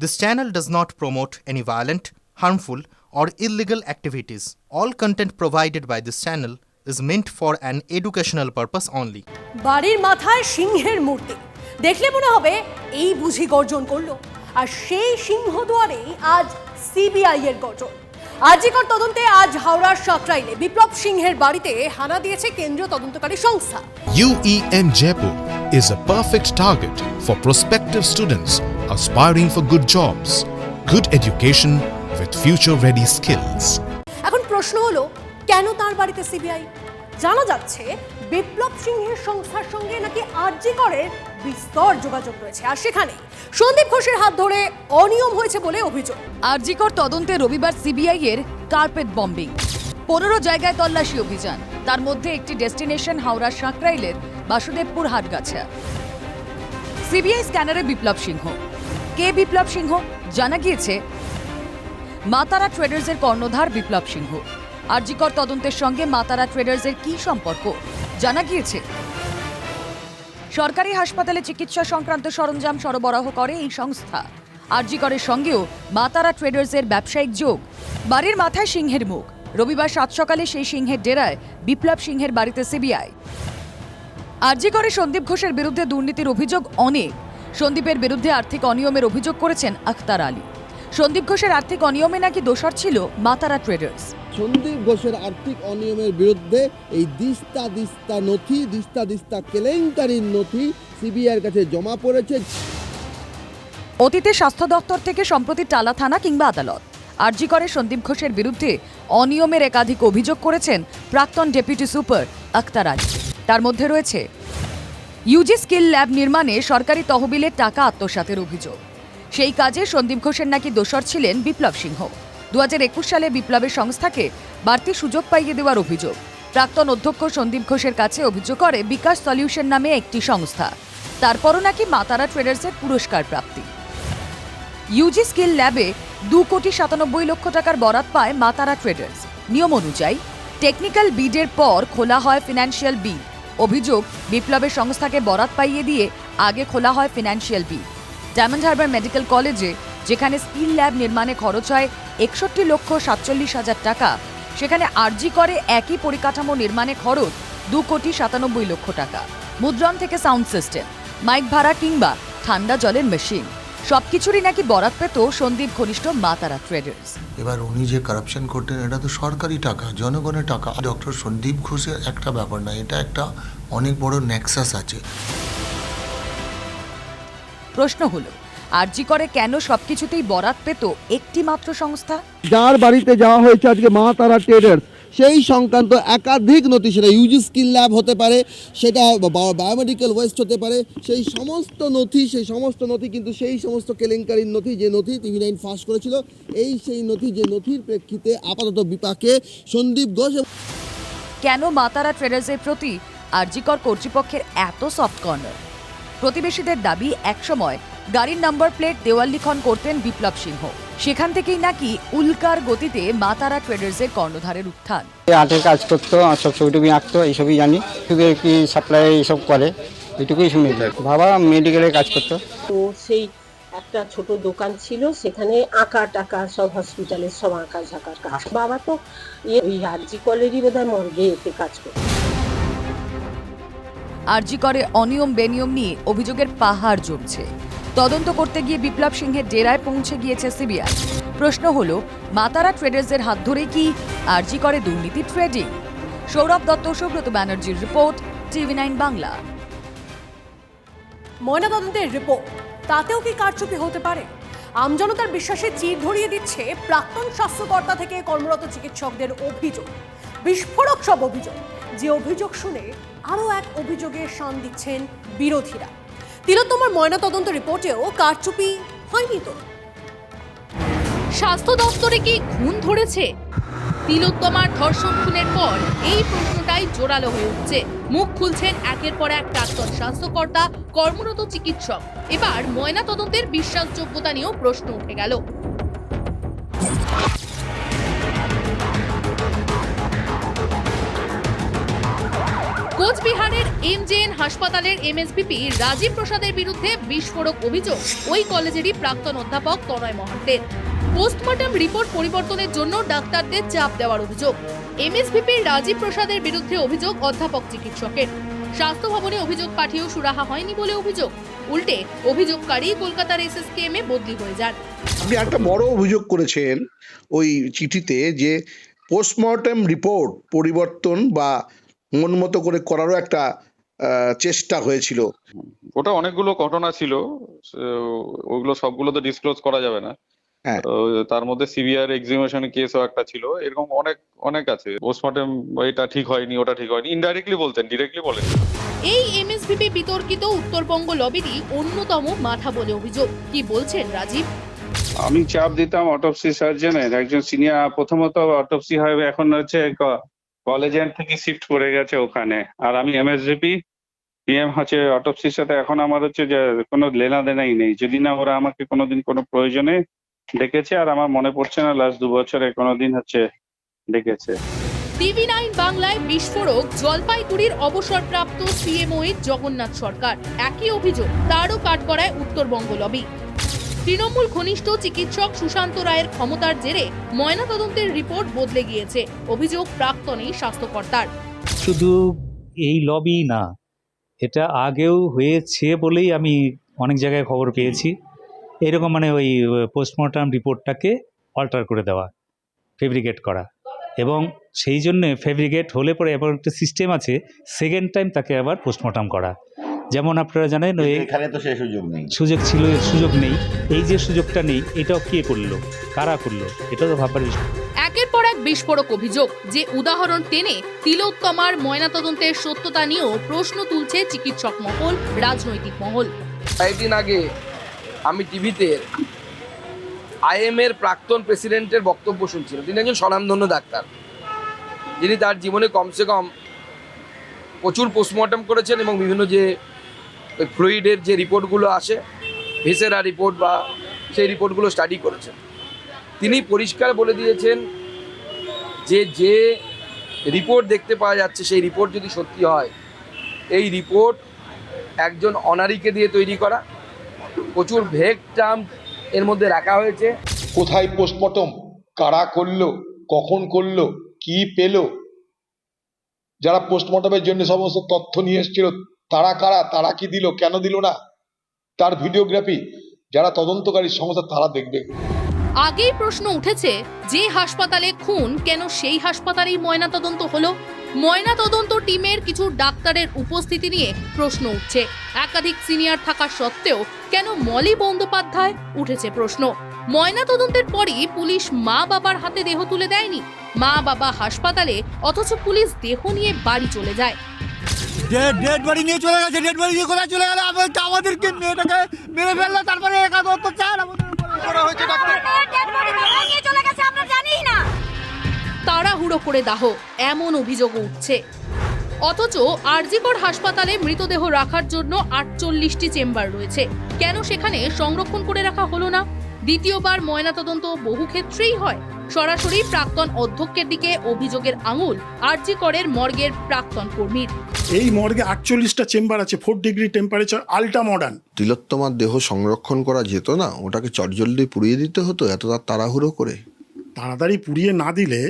This channel does not promote any violent, harmful, or illegal activities. All content provided by this channel is meant for an educational purpose only. বাড়ির মাথায় সিংহের মূর্তি দেখলে মনে হবে এই বুঝি গর্জন করল আর সেই সিংহ দুয়ারেই আজ সিবিআই এর গর্জন আজিকর তদন্তে আজ হাওড়ার সাকরাইলে বিপ্লব সিংহের বাড়িতে হানা দিয়েছে কেন্দ্রীয় তদন্তকারী সংস্থা UEM Jaipur is a perfect target for prospective students aspiring for good jobs, good education with future ready skills. এখন প্রশ্ন হলো কেন তার বাড়িতে সিবিআই জানা যাচ্ছে বিপ্লব সিংহের সংস্থার সঙ্গে নাকি আরজি করের বিস্তর যোগাযোগ রয়েছে। আর সেখানে সন্দীপ ঘোষের হাত ধরে অনিয়ম হয়েছে বলে অভিযোগ। আরজিকর তদন্তে রবিবার সিবিআই এর কার্পেট বম্বিং। পনেরো জায়গায় তল্লাশি অভিযান। তার মধ্যে একটি ডেস্টিনেশন হাওড়া সাঁকরাইলের বাসুদেবপুর হাটগাছা। সিবিআই স্ক্যানারে বিপ্লব সিংহ। কে বিপ্লব সিংহ? জানা গিয়েছে, মাতারা ট্রেডার্সের কর্ণধার বিপ্লব সিংহ। আরজিকর তদন্তের সঙ্গে মাতারা ট্রেডার্সের কি সম্পর্ক? জানা গিয়েছে, সরকারি হাসপাতালে চিকিৎসা সংক্রান্ত সরঞ্জাম সরবরাহ করে এই সংস্থা। আরজিকরের সঙ্গেও মাতারা ট্রেডার্সের ব্যবসায়িক যোগ। বাড়ির মাথায় সিংহের মুখ। রবিবার সাত সকালে সেই সিংহের ডেরায় বিপ্লব সিংহের বাড়িতে সিবিআই। আরজিকরে সন্দীপ ঘোষের বিরুদ্ধে দুর্নীতির অভিযোগ অনেক। সন্দীপের বিরুদ্ধে আর্থিক অনিয়মের অভিযোগ করেছেন আখতার আলী। সন্দীপ ঘোষের আর্থিক অনিয়মে নাকি দোষর ছিল মাতারা ট্রেডার্স সন্দীপ ঘোষের আর্থিক অনিয়মের বিরুদ্ধে এই দিস্তা দিস্তা নথি দিস্তা দিস্তা কেলেঙ্কারির নথি সিবিআইয়ের কাছে জমা পড়েছে। অতীতে স্বাস্থ্য দপ্তর থেকে সম্প্রতি টালা থানা কিংবা আদালত। আরজি করে সন্দীপ ঘোষের বিরুদ্ধে অনিয়মের একাধিক অভিযোগ করেছেন প্রাক্তন ডেপুটি সুপার আক্তার আলী। তার মধ্যে রয়েছে ইউজি স্কিল ল্যাব নির্মাণে সরকারি তহবিলের টাকা আত্মসাতের অভিযোগ। সেই কাজে সন্দীপ ঘোষের নাকি দোষর ছিলেন বিপ্লব সিংহ। দু হাজার একুশ সালে বিপ্লবের সংস্থাকে বাড়তি সুযোগ পাইয়ে দেওয়ার অভিযোগ। প্রাক্তন অধ্যক্ষ সন্দীপ ঘোষের কাছে অভিযোগ করে, বিকাশ সলিউশন নামে একটি সংস্থা। তারপরও নাকি মাতারা ট্রেডার্সের পুরস্কার প্রাপ্তি। ইউজি স্কিল ল্যাবে দু কোটি সাতানব্বই লক্ষ টাকার বরাত পায় মাতারা ট্রেডার্স। নিয়ম অনুযায়ী, টেকনিক্যাল বিডের পর খোলা হয় ফিনান্সিয়াল বিড অভিযোগ বিপ্লবের সংস্থাকে বরাত পাইয়ে দিয়ে আগে খোলা হয় ফিনান্সিয়াল বি ডায়মন্ড হারবার মেডিকেল কলেজে যেখানে স্কিল ল্যাব নির্মাণে খরচ হয় একষট্টি লক্ষ সাতচল্লিশ হাজার টাকা, সেখানে আরজি করে একই পরিকাঠামো নির্মাণে খরচ দু কোটি সাতানব্বই লক্ষ টাকা। মুদ্রণ থেকে সাউন্ড সিস্টেম মাইক ভাড়া কিংবা ঠান্ডা জলের মেশিন সবকিছুরই নাকি বরাত পেত সন্দীপ ঘনিষ্ঠ মাতারা ট্রেডার্স এবার উনি যে কারাপশন করতেন এটা তো সরকারি টাকা জনগণের টাকা। ডক্টর সন্দীপ ঘোষের একটা ব্যাপার না এটা একটা অনেক বড় নেক্সাস আছে। প্রশ্ন হলো আরজি করে কেন সবকিছুতেই বরাত পেত একটি মাত্র সংস্থা? যার বাড়িতে যাওয়া হয়েছে আজকে মা তারা ট্রেডার্স সেই সংক্রান্ত একাধিক নথি সেটা ইউজি স্কিল ল্যাব হতে পারে, সেটা বায়োমেডিক্যাল ওয়েস্ট হতে পারে, সেই সমস্ত নথি সেই সমস্ত নথি কিন্তু সেই সমস্ত কেলেঙ্কারির নথি যে নথি টিভি নাইন ফাঁস করেছিল, এই সেই নথি যে নথির প্রেক্ষিতে আপাতত বিপাকে সন্দীপ ঘোষ কেন মাতারা ট্রেডার্সের প্রতি আরজিকর কর্তৃপক্ষের এত সফট কর্নার প্রতিবেশীদের দাবি একসময় গাড়ির নাম্বার প্লেট দেওয়াল লিখন করতেন বিপ্লব সিংহ। সেখান থেকেই নাকি উল্কার গতিতে মাতারা ট্রেডার্সের কর্ণধারের উত্থান। আর্টের কাজ করতো আর সব ছবি টবি আঁকতো এইসবই জানি। শুধু কি সাপ্লাই এইসব করে এইটুকুই শুনেছি বাবা মেডিকেলের কাজ করতো। তো সেই একটা ছোট দোকান ছিল সেখানে আঁকা টাকা সব হসপিটালের সব আঁকা ঝাঁকার কাজ। বাবা তো ওই আরজি কলেরই বোধহয় মর্গে এতে কাজ করতো। আরজি করে অনিয়ম বেনিয়ম নিয়ে অভিযোগের পাহাড় জমছে। তদন্ত করতে গিয়ে বিপ্লব সিংহের ডেরায় পৌঁছে গিয়েছে সিবিআই। প্রশ্ন হলো, মাতারা ট্রেডার্সের হাত ধরে কি আরজি করে দুর্নীতি ট্রেডিং সৌরভ দত্ত, সুব্রত ব্যানার্জির রিপোর্ট টিভি নাইন বাংলা। ময়নাতদন্তের রিপোর্ট তাতেও কি কারচুপি হতে পারে? আমজনতার বিশ্বাসে চির ধরিয়ে দিচ্ছে প্রাক্তন স্বাস্থ্যকর্তা থেকে কর্মরত চিকিৎসকদের অভিযোগ। বিস্ফোরক সব অভিযোগ। যে অভিযোগ শুনে আরও এক অভিযোগের শান দিচ্ছেন বিরোধীরা। তিলোত্তমার ময়নাতদন্ত রিপোর্টেও কারচুপি হয়নি তো? স্বাস্থ্য দপ্তরে কি খুন ধরেছে? তিলোত্তমার ধর্ষণ খুনের পর এই প্রশ্নটাই জোরালো হয়ে উঠছে। মুখ খুলছেন একের পর এক প্রাক্তন স্বাস্থ্যকর্তা, কর্মরত চিকিৎসক। এবার ময়না তদন্তের বিশ্বাসযোগ্যতা নিয়েও প্রশ্ন উঠে গেল। কোচবিহারের এমজেএন হাসপাতালের এমএসপিপি রাজীব প্রসাদের বিরুদ্ধে বিস্ফোরক অভিযোগ। ওই কলেজেরই প্রাক্তন অধ্যাপক তনয় মহান্তের। পোস্টমর্টম রিপোর্ট পরিবর্তনের জন্য ডাক্তারদের চাপ দেওয়ার অভিযোগ। এমএসপিপি রাজীব প্রসাদের বিরুদ্ধে অভিযোগ অধ্যাপক চিকিৎসকের। স্বাস্থ্য ভবনে অভিযোগ পাঠিয়েও সুরাহা হয়নি বলে অভিযোগ। উল্টে অভিযোগকারী কলকাতার এসএসকেএম এ বদলি হয়ে যান। আপনি একটা বড় অভিযোগ করেছেন ওই চিঠিতে যে পোস্টমর্টম রিপোর্ট পরিবর্তন বা মন মতো করে করারও একটা আহ, চেষ্টা হয়েছিল। ওটা অনেকগুলো ঘটনা ছিল ওগুলো সবগুলো তো ডিসক্লোজ করা যাবে না। হ্যাঁ। তো তার মধ্যে সিভিআর এক্সিমিশন কেসও একটা ছিল এরকম অনেক অনেক আছে। পোস্টমর্টেম এটা ঠিক হয়নি ওটা ঠিক হয়নি ইনডাইরেক্টলি বলতেন ডিরেক্টলি বলেন। এই এমএসভিপি বিতর্কিত উত্তরবঙ্গ লবিরই অন্যতম মাথা বলে অভিযোগ। কি বলছেন রাজীব? আমি চাপ দিতাম অটোপসি সার্জনের একজন সিনিয়র প্রথমত অটোপসি হবে এখন হচ্ছে কলেজের থেকে শিফট করে গেছে ওখানে। আর আমি এমএসজিপি পিএম হচ্ছে অটোপসির সাথে এখন আমার হচ্ছে যে কোনো লেনা দেনাই নেই। যদি না ওরা আমাকে কোনোদিন কোনো প্রয়োজনে ডেকেছে, আর আমার মনে পড়ছে না লাস্ট দু বছরে কোনোদিন হচ্ছে ডেকেছে। টিভি নাইন বাংলায় বিস্ফোরক, জলপাইগুড়ির অবসরপ্রাপ্ত সিএমও জগন্নাথ সরকার। একই অভিযোগ, তারও কাঠ করায় উত্তরবঙ্গ লবি তৃণমূল ঘনিষ্ঠ চিকিৎসক সুশান্ত রায়ের ক্ষমতার জেরে ময়নাতদন্তের রিপোর্ট বদলে গিয়েছে। অভিযোগ প্রাক্তন এই স্বাস্থ্যকর্তার। শুধু এই লবি না, এটা আগেও হয়েছে বলেই আমি অনেক জায়গায় খবর পেয়েছি। এরকম মানে ওই পোস্টমর্টম রিপোর্টটাকে অল্টার করে দেওয়া ফেব্রিকেট করা। এবং সেই জন্যে ফেব্রিকেট হলে পরে এবার একটা সিস্টেম আছে সেকেন্ড টাইম তাকে আবার পোস্টমর্টম করা। যেমন আপনারা জানেন ওই এখানে তো সেই সুযোগ নেই। সুযোগ ছিল সুযোগ নেই। এই যে সুযোগটা নেই এটাও কে করল? কারা করল? এটা তো ভাববার বিষয়। একের পর এক বিস্ফোরক অভিযোগ যে উদাহরণ টেনে তিলোত্তমার ময়নাতদন্তের সত্যতা নিয়েও প্রশ্ন তুলছে চিকিৎসক মহল রাজনৈতিক মহল। কয়েকদিন আগে আমি টিভিতে আইএম এর প্রাক্তন প্রেসিডেন্টের বক্তব্য শুনছিলাম। তিনি একজন স্বনামধন্য ডাক্তার। যিনি তার জীবনে কমসে কম প্রচুর পোস্টমর্টম করেছেন এবং বিভিন্ন যে ওই ফ্লুইডের যে রিপোর্টগুলো আসে, ভেসেরা রিপোর্ট বা সেই রিপোর্টগুলো স্টাডি করেছেন। তিনি পরিষ্কার বলে দিয়েছেন যে যে রিপোর্ট দেখতে পাওয়া যাচ্ছে, সেই রিপোর্ট যদি সত্যি হয়, এই রিপোর্ট একজন অনারিকে দিয়ে তৈরি করা, প্রচুর ভেগ টার্ম এর মধ্যে রাখা হয়েছে। কোথায় পোস্টমর্টম কারা করল? কখন করল? কি পেল? যারা পোস্টমর্টমের জন্য সমস্ত তথ্য নিয়ে এসেছিল তারা কারা, তারা কি দিল, কেন দিল না? তার ভিডিওগ্রাফি যারা তদন্তকারী সংস্থা, তারা দেখবে। আগেই প্রশ্ন উঠেছে, যে হাসপাতালে খুন, কেন সেই হাসপাতালেই ময়নাতদন্ত হলো? ময়নাতদন্ত টিমের কিছু ডাক্তারের উপস্থিতি নিয়ে প্রশ্ন উঠছে। একাধিক সিনিয়র থাকা সত্ত্বেও কেন মলি বন্দ্যোপাধ্যায় উঠেছে প্রশ্ন? ময়নাতদন্তের পরই পুলিশ মা বাবার হাতে দেহ তুলে দেয়নি। মা বাবা হাসপাতালে, অথচ পুলিশ দেহ নিয়ে বাড়ি চলে যায়। ডেড বডি নিয়ে চলে গেছে ডেড বডি নিয়ে কোথায় চলে গেল? আমাদেরকে মেয়েটাকে মেরে ফেলল তারপরে একাদত্ত চার আমাদের করা হয়েছে তাড়াহুড়ো করে দাহ এমন অভিযোগ উঠছে। অথচ আরজিকর হাসপাতালে মৃতদেহ রাখার জন্য আটচল্লিশটি চেম্বার রয়েছে। কেন সেখানে সংরক্ষণ করে রাখা হলো না? দ্বিতীয়বার ময়নাতদন্ত বহু ক্ষেত্রেই হয়। সরাসরি প্রাক্তন অধ্যক্ষের দিকে অভিযোগের আঙুল আরজি করের মর্গের প্রাক্তন কর্মীর। এই মর্গে আটচল্লিশটা চেম্বার আছে four degree temperature ultra modern তিলোত্তমার দেহ সংরক্ষণ করা যেত না ওটাকে চটজলদি পুড়িয়ে দিতে হতো এত তার তাড়াহুড়ো করে। তাড়াতাড়ি পুড়িয়ে না দিলে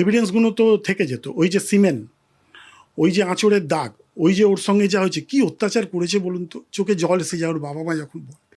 এভিডেন্সগুলো তো থেকে যেত। ওই যে সিমেন্ট ওই যে আঁচড়ের দাগ ওই যে ওর সঙ্গে যা হয়েছে কি অত্যাচার করেছে বলুন তো? চোখে জল এসে যায় ওর বাবা মা যখন বলে।